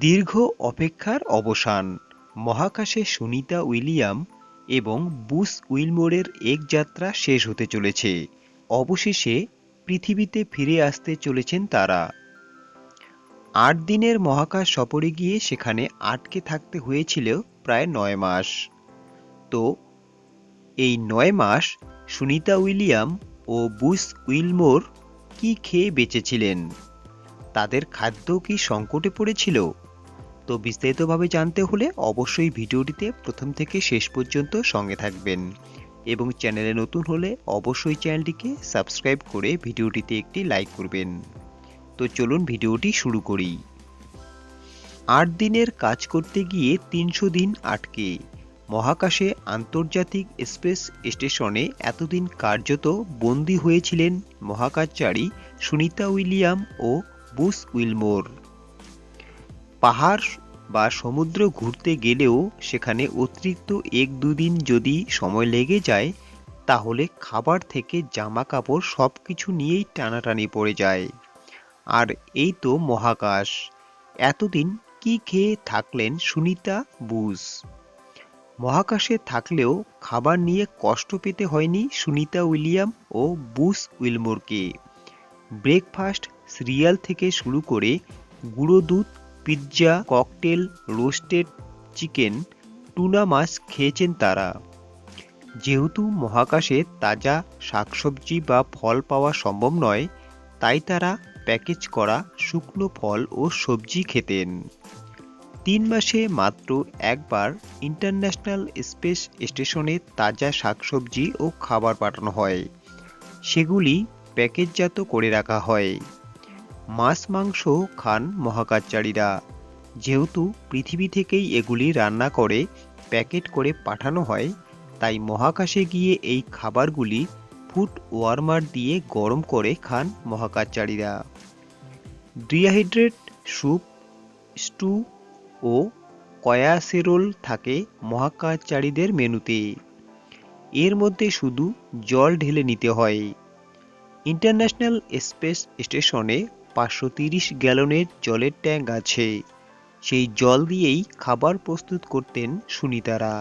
দীর্ঘ অপেক্ষার অবসান। মহাকাশে সুনিতা উইলিয়াম এবং বুস উইলমোরের এক যাত্রা শেষ হতে চলেছে। অবশেষে পৃথিবীতে ফিরে আসতে চলেছেন তারা। আট দিনের মহাকাশ সফরে গিয়ে সেখানে আটকে থাকতে হয়েছিল প্রায় নয় মাস। তো, এই নয় মাস সুনিতা উইলিয়াম ও বুস উইলমোর কি খেয়ে বেঁচেছিলেন? তাদের খাদ্য কি সংকটে পড়েছিল? তো বিস্তারিতভাবে জানতে হলে অবশ্যই ভিডিওটিতে প্রথম থেকে শেষ পর্যন্ত সঙ্গে থাকবেন। এবং চ্যানেলে নতুন হলে অবশ্যই চ্যানেলটিকে সাবস্ক্রাইব করে ভিডিওটিতে একটি লাইক করবেন। তো চলুন ভিডিওটি শুরু করি। আট দিনের কাজ করতে গিয়ে তিনশো দিন আটকে। মহাকাশে আন্তর্জাতিক স্পেস স্টেশনে এতদিন কার্যত বন্দী হয়েছিলেন মহাকাশচারী সুনিতা উইলিয়াম ও বুস উইলমোর। পাহাড় বা সমুদ্র ঘুরতে গেলেও সেখানে অতিরিক্ত এক দুদিন যদি সময় লেগে যায়, তাহলে খাবার থেকে জামা কাপড় সব কিছু নিয়েই টানাটানি পড়ে যায়। আর এই তো মহাকাশ। এতদিন কি খেয়ে থাকলেন সুনিতা বুস? মহাকাশে থাকলেও খাবার নিয়ে কষ্ট পেতে হয়নি সুনিতা উইলিয়াম ও বুস উইলমোরকে। ব্রেকফাস্ট সিরিয়াল থেকে শুরু করে গুঁড়ো দুধ, pizza, cocktail, roasted chicken, tuna মাছ খেয়েছেন তারা। যেহেতু মহাকাশে তাজা শাকসবজি বা ফল পাওয়া সম্ভব নয়, তাই তারা প্যাকেজ করা শুকনো ফল ও সবজি খেতেন। তিন মাসে মাত্র একবার ইন্টারন্যাশনাল স্পেস স্টেশনে তাজা শাকসবজি ও খাবার পাঠানো হয়। সেগুলি প্যাকেজজাত করে রাখা হয়। মাছ, মাংস খান মহাকাশচারীরা। যেহেতু পৃথিবী থেকেই এগুলি রান্না করে, প্যাকেট করে পাঠানো হয়, তাই মহাকাশে গিয়ে এই খাবারগুলি ফুড ওয়ার্মার দিয়ে গরম করে খান মহাকাশচারীরা। ডিহাইড্রেট স্যুপ, স্টু ও কয়াসেরোল থাকে মহাকাশচারীদের মেনুতে। এর মধ্যে শুধু জল ঢেলে নিতে হয়। ইন্টারন্যাশনাল স্পেস স্টেশনে পাঁচশো তিরিশ গ্যালনের জলের ট্যাঙ্ক আছে। সেই জল দিয়েই খাবার প্রস্তুত করতেন সুনিতারা।